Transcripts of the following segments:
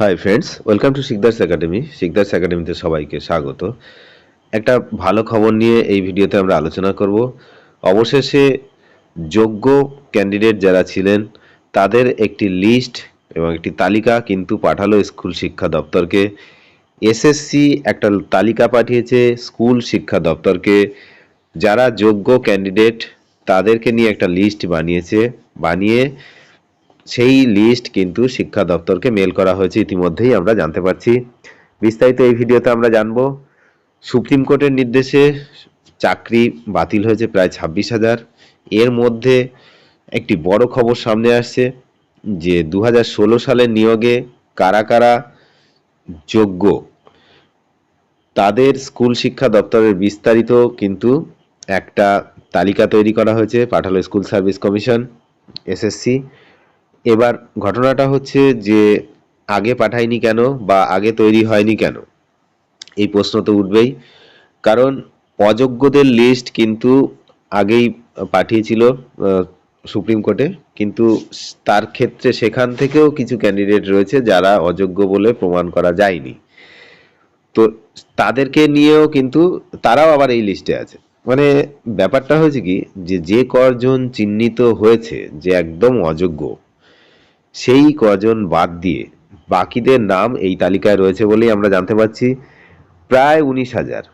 Hi friends welcome to Sikdar's academy Sikdar's একাডেমিতে সবাইকে স্বাগত। একটা ভালো খবর নিয়ে এই ভিডিওতে আমরা আলোচনা করব। অবশেষে যোগ্য ক্যান্ডিডেট যারা ছিলেন, তাদের একটি লিস্ট এবং একটি তালিকা কিন্তু পাঠালো স্কুল শিক্ষা দপ্তরকে। এসএসসি একটা তালিকা পাঠিয়েছে স্কুল শিক্ষা দপ্তরকে। যারা যোগ্য ক্যান্ডিডেট তাদেরকে নিয়ে একটা লিস্ট বানিয়েছে। বানিয়ে সেই লিস্ট কিন্তু শিক্ষা দপ্তরকে মেল করা হয়েছে। ইতিমধ্যেই আমরা জানতে পারছি। বিস্তারিত এই ভিডিওতে আমরা জানব, সুপ্রিম কোর্টের নির্দেশে চাকরি বাতিল হয়েছে প্রায় ছাব্বিশ হাজার। এর মধ্যে একটি বড় খবর সামনে আসছে যে দু হাজার ষোলো সালের নিয়োগে কারা কারা যোগ্য, তাদের স্কুল শিক্ষা দপ্তরের বিস্তারিত কিন্তু একটা তালিকা তৈরি করা হয়েছে। পাঠালো স্কুল সার্ভিস কমিশন, এসএসসি। এবার ঘটনাটা হচ্ছে যে আগে পাঠায়নি কেন বা আগে তৈরি হয়নি কেন? এই প্রশ্ন তো উঠবেই। কারণ অযোগ্যদের লিস্ট কিন্তু আগেই পাঠিয়েছিল সুপ্রিম কোর্টে কিন্তু তার ক্ষেত্রে সেখান থেকেও কিছু ক্যান্ডিডেট রয়েছে যারা অযোগ্য বলে প্রমাণ করা যায়নি। তো তাদেরকে নিয়েও কিন্তু তারাও আবার এই লিস্টে আছে। মানে ব্যাপারটা হয়েছে কি, যে যে কজন চিহ্নিত হয়েছে, যে একদম অযোগ্য সেই কজন বাদ দিয়ে বাকিদের নাম এই তালিকায় রয়েছে বলেই আমরা জানতে পারছি। প্রায় উনিশ হাজার।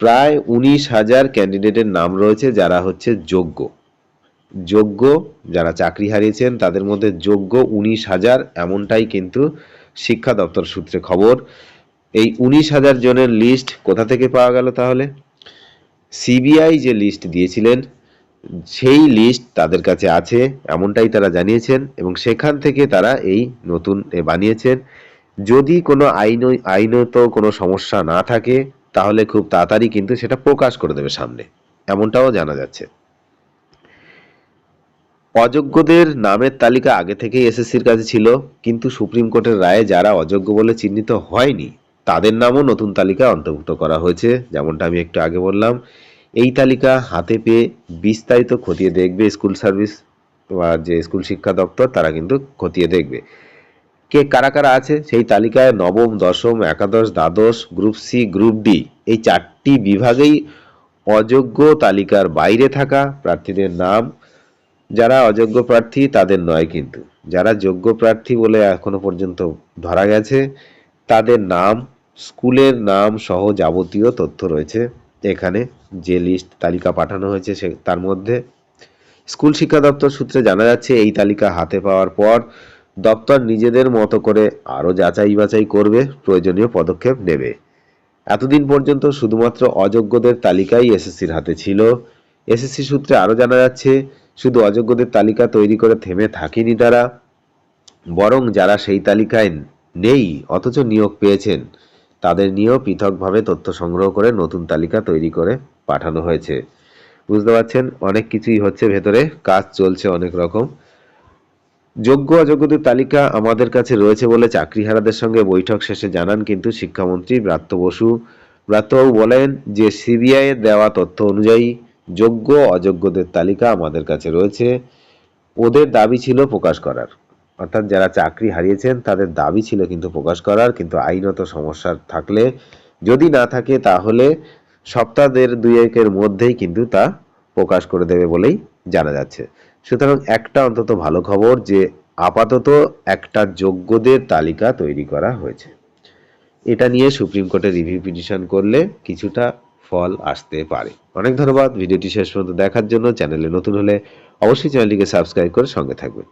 প্রায় উনিশ হাজার ক্যান্ডিডেটের নাম রয়েছে যারা হচ্ছে যোগ্য। যোগ্য যারা চাকরি হারিয়েছেন তাদের মধ্যে যোগ্য উনিশ হাজার এমনটাই কিন্তু শিক্ষা দপ্তর সূত্রে খবর। এই উনিশ হাজার জনের লিস্ট কোথা থেকে পাওয়া গেল তাহলে? সিবিআই যে লিস্ট দিয়েছিলেন সেই লিস্ট তাদের কাছে আছে, এমনটাই তারা জানিয়েছেন এবং সেখান থেকে তারা এই নতুন বানিয়েছেন। যদি কোনো আইন, আইনত কোনো সমস্যা না থাকে, তাহলে খুব তাড়াতাড়ি কিন্তু সেটা প্রকাশ করে দেবে সামনে। এমনটাও জানা যাচ্ছে। অযোগ্যদের নামের তালিকা আগে থেকেই এসএসসির কাছে ছিল, কিন্তু সুপ্রিম কোর্টের রায়ে যারা অযোগ্য বলে চিহ্নিত হয়নি, তাদের নামও নতুন তালিকায় অন্তর্ভুক্ত করা হয়েছে, যেমনটা আমি একটু আগে বললাম। এই তালিকা হাতে পেয়ে বিস্তারিত খতিয়ে দেখবে স্কুল সার্ভিস বা যে স্কুল শিক্ষা দপ্তর, তারা কিন্তু খতিয়ে দেখবে। কে কারা কারা আছে? সেই তালিকায় নবম, দশম, একাদশ, দ্বাদশ, গ্রুপ সি, গ্রুপ ডি। এই চারটি বিভাগেই অযোগ্য তালিকার বাইরে থাকা প্রার্থীদের নাম। যারা অযোগ্য প্রার্থী, তাদের নয় কিন্তু। যারা যোগ্য প্রার্থী বলে এখনও পর্যন্ত ধরা গেছে, তাদের নাম, স্কুলের নাম সহ যাবতীয় তথ্য রয়েছে এখানে। যে লিস্ট তালিকা পাঠানো হয়েছে সে, তার মধ্যে স্কুল শিক্ষা দপ্তর সূত্রে জানা যাচ্ছে, এই তালিকা হাতে পাওয়ার পর দপ্তর নিজেদের মতো করে আরও যাচাই বাছাই করবে, প্রয়োজনীয় পদক্ষেপ নেবে। এতদিন পর্যন্ত শুধুমাত্র অযোগ্যদের তালিকাই এসএসসির হাতে ছিল। এসএসসি সূত্রে আরও জানা যাচ্ছে, শুধু অযোগ্যদের তালিকা তৈরি করে থেমে থাকেনি তারা, বরং যারা সেই তালিকায় নেই, অথচ নিয়োগ পেয়েছেন, তাদের নিয়েও পৃথকভাবে তথ্য সংগ্রহ করে নতুন তালিকা তৈরি করে পাঠানো হয়েছে। বুঝতে পারছেন? অনেক কিছুই হচ্ছে ভেতরে, কাজ চলছে অনেক রকম। যোগ্য অযোগ্যদের তালিকা আমাদের কাছে রয়েছে বলে চাকরিহারাদের সঙ্গে বৈঠক শেষে জানান কিন্তু শিক্ষামন্ত্রী ব্রাত্য বসু। ব্রাত্যবাবু বলেন যে সিবিআই এর দেওয়া তথ্য অনুযায়ী যোগ্য অযোগ্যদের তালিকা আমাদের কাছে রয়েছে। ওদের দাবি ছিল প্রকাশ করার। অর্থাৎ যারা চাকরি হারিয়েছেন তাদের দাবি ছিল কিন্তু প্রকাশ করার, কিন্তু আইনত সমস্যা থাকলে যদি না থাকে তাহলে সপ্তাহ দেড় দুই একের মধ্যেই কিন্তু তা প্রকাশ করে দেবে বলেই জানা যাচ্ছে। সুতরাং একটা অন্তত ভালো খবর যে আপাতত একটা যোগ্যদের তালিকা তৈরি করা হয়েছে। এটা নিয়ে সুপ্রিম কোর্টে রিভিউ পিটিশন করলে কিছুটা ফল আসতে পারে। অনেক ধন্যবাদ, ভিডিওটি শেষ পর্যন্ত দেখার জন্য। চ্যানেলে নতুন হলে অবশ্যই চ্যানেলটিকে সাবস্ক্রাইব করে সঙ্গে থাকবেন।